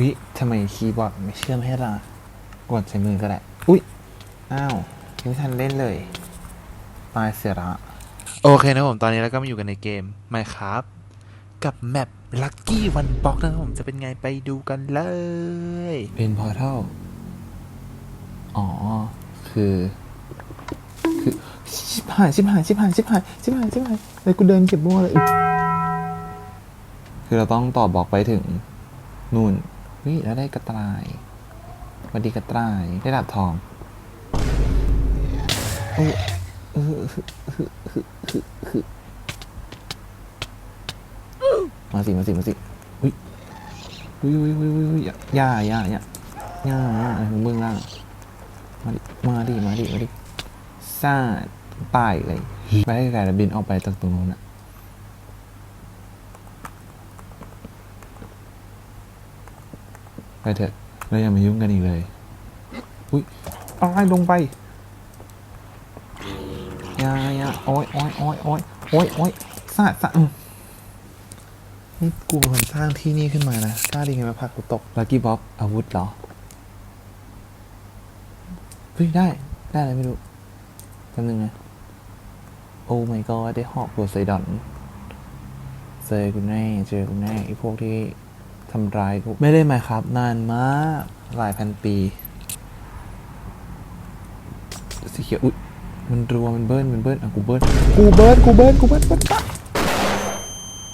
อุ้ยทำไมคีย์บอร์ดไม่เชื่อมให้ล่ะกดใช้มือก็ได้อุ้ยอ้าวยังไม่ทันเล่นเลย ตายเสียละโอเคนะผมตอนนี้เราก็มาอยู่กันในเกม Minecraft กับแมป Lucky One Box นะครับผมจะเป็นไงไปดูกันเลย เป็นพอเท่าอ๋อ คือ คือ ชิบหายชิบหายชิบหายชิบหายชิบหายชิบหายเลยกูเดินเก็บมั่วเลยอุ๊ยคือเราต้องต่อบล็อกไปถึง นู่น วิแล้วได้กระต่ายวัสดีกระต่ายได้ดาบทองโอ้มาสิมาสิมาสิอุ้ยอุ้ยอุ้ยอุ้ยอุ้ยอย่าอย่าอย่าอย่าอย่าอะไรของมึงล่ะมาดิมาดิมาดิมาดิซาดตายเลยไปให้ไกลๆแล้วบินออกไปจากตรงนู้นอะไป เถอะเราอย่ามายุ่งกันอีกเลย อุ้ยเอาไอ้ลงไปอย่าอย่าโอ้ยโอ้ยโอ้ยโอ้ยโอ้ยโอ้ยซาดซาดอืมนี่กูเป็นคนสร้างที่นี่ขึ้นมานะกล้าดีไงมาผลักกูตกลักกี้บ็อกอาวุธเหรอเฮ้ยได้ ได้อะไรไม่รู้แป๊บนึงนะ โอ้ my god ได้หอกโพไซดอนเจอกูแน่เจอกูแน่ไอพวกที่ ทำร้ายกูไม่ได้ไหมครับ นานมากหลายพันปีสีเขียวอุ๊ยมันรัวมันเบิ้ลมันเบิ้ลอะกูเบิ้ลกูเบิ้ลกูเบิ้ลกูเบิ้ลเบิ้ลปะ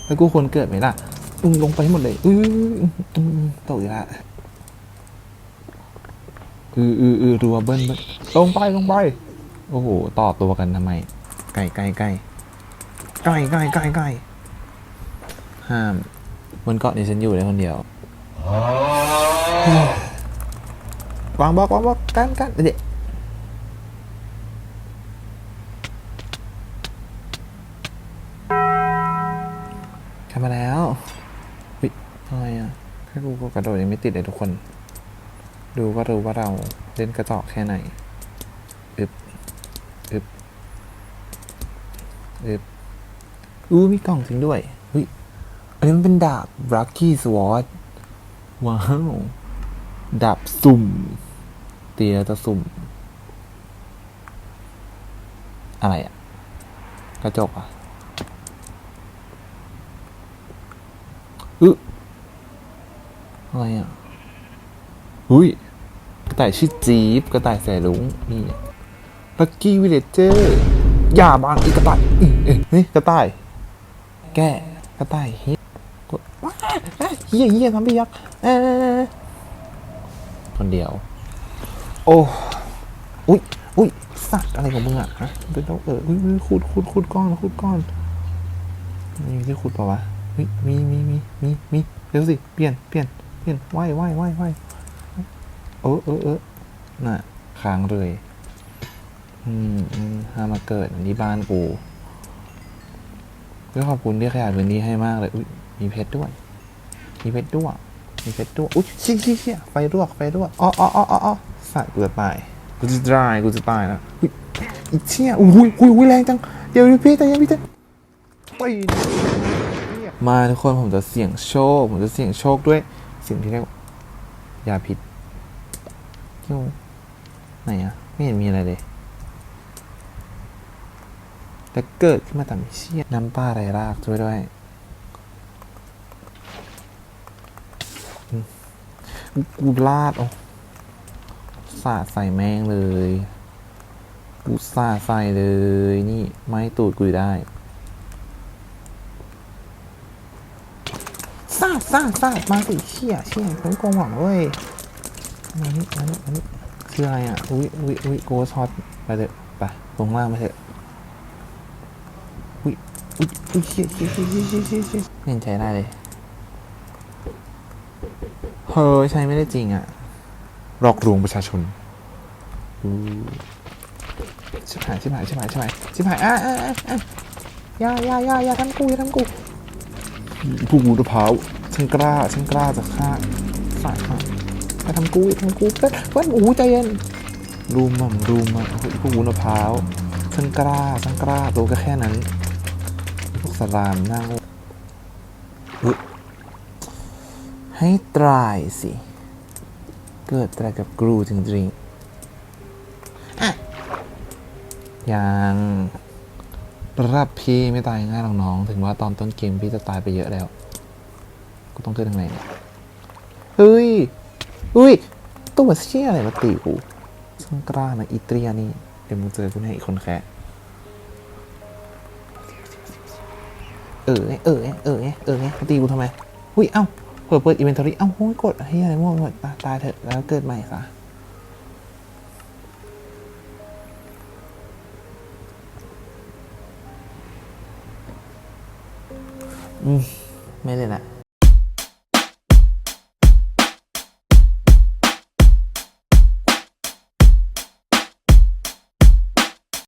แล้วกูควรเกิดไหมล่ะอืมลงไปให้หมดเลยอุ้ยอืมอือืมตกอีกละอืออืออือรัวเบิ้ลเบิ้ลลงไปลงไปโอ้โหต่อตัวกันทำไมไก่ไก่ไก่ไก่ไก่ไก่ไก่ห้าม บนเกาะนี้ฉันอยู่ได้คนเดียววางบล็อกวางบล็อกกันกันเด็กขับมาแล้ววิอะไรอะแค่กูกกระโดดยังไม่ติดเลยทุกคน ดูก็รู้ว่าเราเล่นกระจอกแค่ไหนอึบอึบอึบอู้มีกล่องจริงด้วย นนี้มันเป็นดาบ Lucky Sword ว้าว ดาบสุ่มตีแล้วจะสุ่ม อะไรอะกระจกอะอึอะไรอะอุ้ยกระต่ายชื่อจี๊บกระต่ายแสลุงนี่ลักกี้วิเลเจอร์อย่าบางอีกระต่ายเอ้ยเฮ้ยกระต่าย แก้กระต่ายฮิต เฮียเฮียทำพี่ยักษ์เออคนเดียว โอ้อุ้ยอุ้ยสัตว์อะไรของมึงอะฮะเป็นต้องเอออุ้ยขุดขุดขุดก้อนขุดก้อนมีที่ขุดเปล่าวะเฮ้ยมีมีมีมีมีเดี๋ยวสิเปลี่ยนเปลี่ยนเปลี่ยนไหวไหวไหวไหวเออเออเออน่ะค้างเลยอืมห้ามาเกิดที่บ้านกูก็ขอบคุณที่ขยายพื้นที่ให้มากเลยอุ้ยมีเพชรด้วย มีเพชรด้วยมีเพชรด้วยอุ้ยเชี่ยเชี่ยเชี่ยไฟลวกไฟลวกอ๋ออ๋ออ๋ออ๋ออ๋อสัตว์กูจะตายกูจะตายกูจะตายแล้วอุ้ยอีเชี่ยอุ้ยอุ้ยอุ้ยแรงจังเดี๋ยวพี่แต่ยังพี่แต่ไปมาทุกคนผมจะเสี่ยงโชค ผมจะเสี่ยงโชคด้วยสิ่งที่เรียกว่ายาพิษโย่ไหนอะไม่เห็นมีอะไรเลยแต่เกิดขึ้นมาแต่ไม่เชี่ยน้ำปลาไรรากช่วยด้วยอืม กูลาดโอ้สาดใส่แมงเลย กูสาดใส่เลย นี่ไม่ตูดกูได้สาดสาดสาดมาสิเชี่ยเชี่ยผมกองหวังเว้ยมานี่มานี่มานี่คืออะไรอะ อุ้ยอุ้ยอุ้ยโกช็อตไปเถอะไปลงล่างไปเถอะอุ้ยอุ้ยอุ้ยเชี่ยเชี่ยเชี่ยเชี่ยเชี่ยเชี่ยเชี่ยไม่เห็นใช้ได้เลย เฮ้ยใช้ไม่ได้จริงอะหลอกลวงประชาชนอู้ชิบหายชิบหายชิบหายชิบหายชิบหายอะอะอะอะอย่าอย่าอย่าอย่าทำกูอย่าทำกูผู้กูจะเผาฉันกล้าฉันกล้าจะฆ่าฝ่ายฆ่าอย่าทำกูอย่าทำกูเว้ยเว้ยโอ้โหใจเย็นรูมมั่งรูมมั่งพวกกูมะพร้าวฉันกล้าฉันกล้าตัวก็แค่นั้น พวกสลามหน้าโง่อุ๊ย ให้ตรายสิ เกิดอะไรกับกรูจริงๆอะยังรับพี่ไม่ตายง่ายหรอกน้อง ถึงว่าตอนต้นเกมพี่จะตายไปเยอะแล้ว กูต้องขึ้นทางไหนเนี่ยเฮ้ยเฮ้ยตัวเชี่ยอะไรมาตีกูช่างกล้านะอีเตรียนี่ เดี๋ยวมึงเจอกูแน่อีกคนแค่เออไงเออเออเออไงมาตีกูทำไมหุ้ย เอ้า เปิดเปิดอินเวนทอรี่เอ้าโหกดเฮียอะไรมั่วหมดตายเถอะแล้วเกิดใหม่ซะอืม ไม่เลยนละ